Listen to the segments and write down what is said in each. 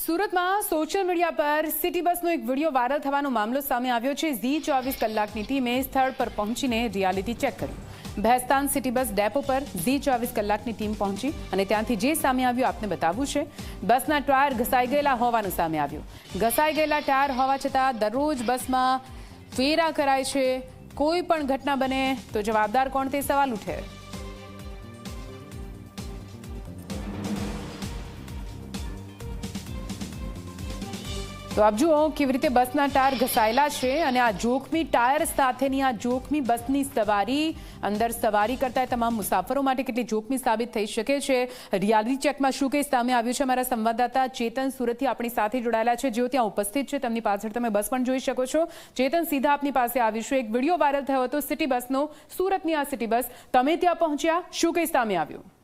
સુરતમાં social media પર city બસનો એક વીડિયો વાયરલ થવાનો મામલો સામે આવ્યો છે. ઝી ચોવીસ કલાકની ટીમે સ્થળ પર પહોંચીને રિયાલિટી ચેક કર્યું ભેસ્તાન સિટી બસ ડેપો પર ઝી ચોવીસ કલાકની ટીમ પહોંચી અને ત્યાંથી જે સામે આવ્યું આપને બતાવવું છે. બસના ટાયર ઘસાઈ ગયેલા હોવાનું સામે આવ્યું. ઘસાઈ ગયેલા ટાયર હોવા છતાં દરરોજ બસમાં ફેરા કરાય છે. કોઈ પણ ઘટના બને તો જવાબદાર કોણ તે સવાલ ઉઠે. તો આપ જુઓ કેવી રીતે બસના ટાયર ઘસાયેલા છે અને આ જોખમી ટાયર સાથેની આ જોખમી બસની સવારી, અંદર સવારી કરતા તમામ મુસાફરો માટે કેટલી જોખમી સાબિત થઈ શકે છે. રિયાલિટી ચેકમાં શું કે સામે આવ્યું છે અમારા સંવાદદાતા ચેતન સુરતથી આપણી સાથે જોડાયેલા છે. જેઓ ત્યાં ઉપસ્થિત છે, તેમની પાછળ તમે બસ પણ જોઈ શકો છો. ચેતન સીધા આપની પાસે આવીશું. એક વીડિયો વાયરલ થયો હતો સિટી બસનો, સુરતની આ સિટી બસ. તમે ત્યાં પહોંચ્યા? શું કે સામે આવ્યું?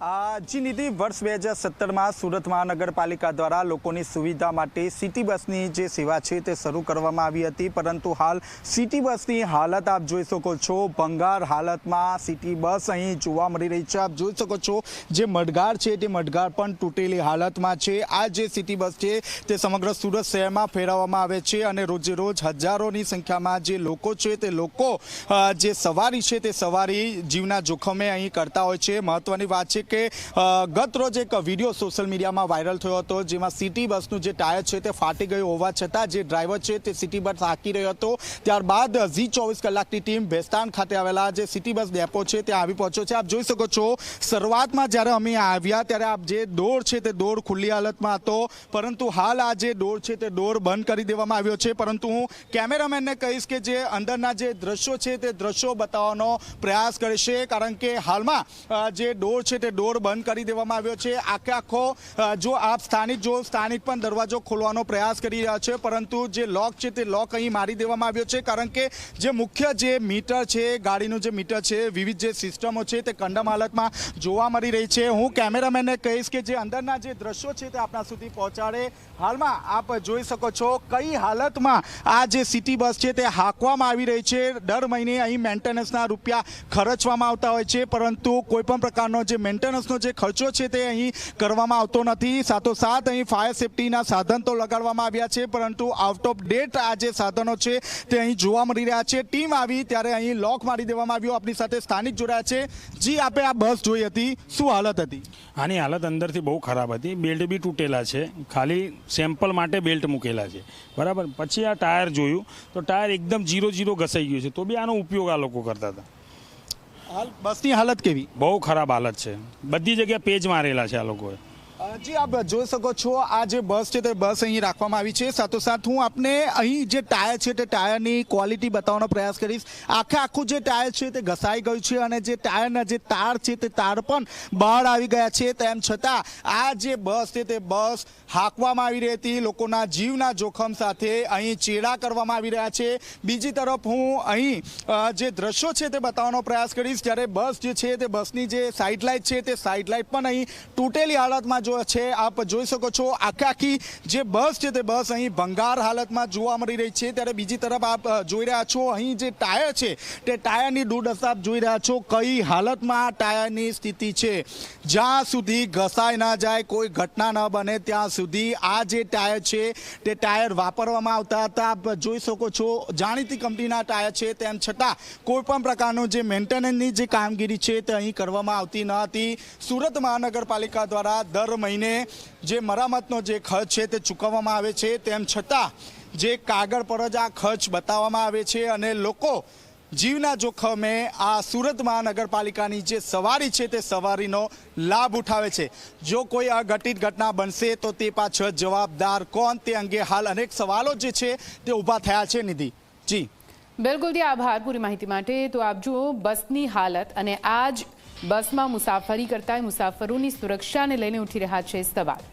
જી નિધિ વર્ષ બે હજાર સત્તરમાં સુરત મહાનગરપાલિકા દ્વારા લોકોની સુવિધા માટે સિટી બસની જે સેવા છે તે શરૂ કરવામાં આવી હતી. પરંતુ હાલ સિટી બસની હાલત આપ જોઈ શકો છો. ભંગાર હાલતમાં સિટી બસ અહીં જોવા મળી રહી છે. આપ જોઈ શકો છો જે મડગાર છે તે મડગાર પણ તૂટેલી હાલતમાં છે. આ જે સિટી બસ છે તે સમગ્ર સુરત શહેરમાં ફેરવવામાં આવે છે અને રોજે રોજ હજારોની સંખ્યામાં જે લોકો છે તે લોકો જે સવારી છે તે સવારી જીવના જોખમે અહીં કરતા હોય છે. મહત્ત્વની વાત છે કે ગત રોજ એક વીડિયો સોશિયલ મીડિયામાં વાયરલ થયો હતો જેમાં સિટી બસનું જે ટાયર છે તે ફાટી ગયું હોવા છતાં જે ડ્રાઈવર છે તે સિટી બસ હાંકી રહ્યો હતો. ત્યારબાદ ઝી ચોવીસ કલાકની ટીમ ભેસ્તાન ખાતે આવેલા જે સિટી બસ ડેપો છે ત્યાં આવી પહોંચ્યો છે. આપ જોઈ શકો છો, શરૂઆતમાં જ્યારે અમે આવ્યા ત્યારે આપ જે દોર છે તે દોર ખુલ્લી હાલતમાં હતો, પરંતુ હાલ આ જે ડોર છે તે ડોર બંધ કરી દેવામાં આવ્યો છે. પરંતુ હું કેમેરામેનને કહીશ કે જે અંદરના જે દ્રશ્યો છે તે દ્રશ્યો બતાવવાનો પ્રયાસ કરશે, કારણ કે હાલમાં જે ડોર છે તે ડોર બંધ કરી દેવામાં આવ્યો છે. આખે આખો જો આપ સ્થાનિક, જો સ્થાનિક પણ દરવાજો ખોલવાનો પ્રયાસ કરી રહ્યા છે, પરંતુ જે લોક છે તે લોક અહીં મારી દેવામાં આવ્યો છે, કારણ કે જે મુખ્ય જે મીટર છે, ગાડીનું જે મીટર છે, વિવિધ જે સિસ્ટમો છે તે કંડમ હાલતમાં જોવા મળી રહી છે. હું કેમેરામેનને કહીશ કે જે અંદરના જે દ્રશ્યો છે તે આપણા સુધી પહોંચાડે. હાલમાં આપ જોઈ શકો છો કઈ હાલતમાં આ જે સિટી બસ છે તે હાંકવામાં આવી રહી છે. દર મહિને અહીં મેન્ટેનન્સના રૂપિયા ખર્ચવામાં આવતા હોય છે, પરંતુ કોઈપણ પ્રકારનો જે મેન્ટેનન્સનો જે ખર્ચો છે તે અહીં કરવામાં આવતો નથી. સાથોસાથ અહીં ફાયર સેફટીના સાધન તો લગાડવામાં આવ્યા છે, પરંતુ આઉટ ઓફ ડેટ આ જે સાધનો છે તે અહીં જોવા મળી રહ્યા છે. ટીમ આવી ત્યારે અહીં લોક મારી દેવામાં આવ્યું. આપણી સાથે સ્થાનિક જોડાયા છે. જી, આપે આ બસ જોઈ હતી. શું હાલત હતી? આની હાલત અંદરથી બહુ ખરાબ હતી. બેલ્ટ બી તૂટેલા છે. ખાલી સેમ્પલ માટે બેલ્ટ મૂકેલા છે. બરાબર? પછી આ ટાયર જોયું તો ટાયર એકદમ જીરો જીરો ઘસાઈ ગયું છે. તો બી આનો ઉપયોગ આ લોકો કરતા હતા. હાલ બસની હાલત કેવી? બહુ ખરાબ હાલત છે. બધી જગ્યાએ પેજ મારેલા છે આ લોકોએ. જી, આપ જોઈ શકો છો, આ જે બસ છે તે બસ અહીં રાખવામાં આવી છે. સાથોસાથ હું આપને અહીં જે ટાયર છે તે ટાયરની ક્વોલિટી બતાવવાનો પ્રયાસ કરીશ. આખે આખું જે ટાયર છે તે ઘસાઈ ગયું છે અને જે ટાયરના જે તાર છે તે તાર પણ બહાર આવી ગયા છે. તેમ છતાં આ જે બસ છે તે બસ હાંકવામાં આવી રહી હતી. લોકોના જીવના જોખમ સાથે અહીં ચેડા કરવામાં આવી રહ્યા છે. બીજી તરફ હું અહીં જે દ્રશ્યો છે તે બતાવવાનો પ્રયાસ કરીશ. જ્યારે બસ જે છે તે બસની જે સાઇડ લાઇટ છે તે સાઇડ લાઇટ પણ અહીં તૂટેલી હાલતમાં જો છે, આપ જોઈ શકો છો આખા આખી જે બસ છે તે બસ અહીં ભંગાર હાલતમાં જોવા મળી રહી છે. ત્યારે બીજી તરફ આપ જોઈ રહ્યા છો, અહીં જે ટાયર છે તે ટાયરની દુર્દશા આપ જોઈ રહ્યા છો, કઈ હાલતમાં ટાયરની સ્થિતિ છે. જ્યાં સુધી ઘસાઈ ના જાય, કોઈ ઘટના ન બને, ત્યાં સુધી આ જે ટાયર છે તે ટાયર વાપરવામાં આવતા હતા. આપ જોઈ શકો છો, જાણીતી કંપનીના ટાયર છે, તેમ છતાં કોઈપણ પ્રકારનું જે મેન્ટેનન્સની જે કામગીરી છે તે અહીં કરવામાં આવતી ન હતી. સુરત મહાનગરપાલિકા દ્વારા દર મહિને જે મરામતનો જે ખર્ચ છે તે ચૂકવવામાં આવે છે, તેમ છતાં જે કાગળ પર જ આ ખર્ચ બતાવવામાં આવે છે અને લોકો જીવના જોખમે આ સુરત મહાનગરપાલિકાની જે સવારી છે તે સવારીનો લાભ ઉઠાવે છે. જો કોઈ અઘટિત ઘટના બનશે તો તે પાછળ જવાબદાર કોણ? તે અંગે હાલ અનેક સવાલો જે છે તે ઊભા થયા છે, નિધિ. જી. બિલકુલ જી, આભાર પૂરી માહિતી માટે. તો આપ જુઓ, બસની હાલત અને આજ બસમાં મુસાફરી કરતા મુસાફરોની સુરક્ષાને લઈને ઉઠી રહ્યા છે સવાલ.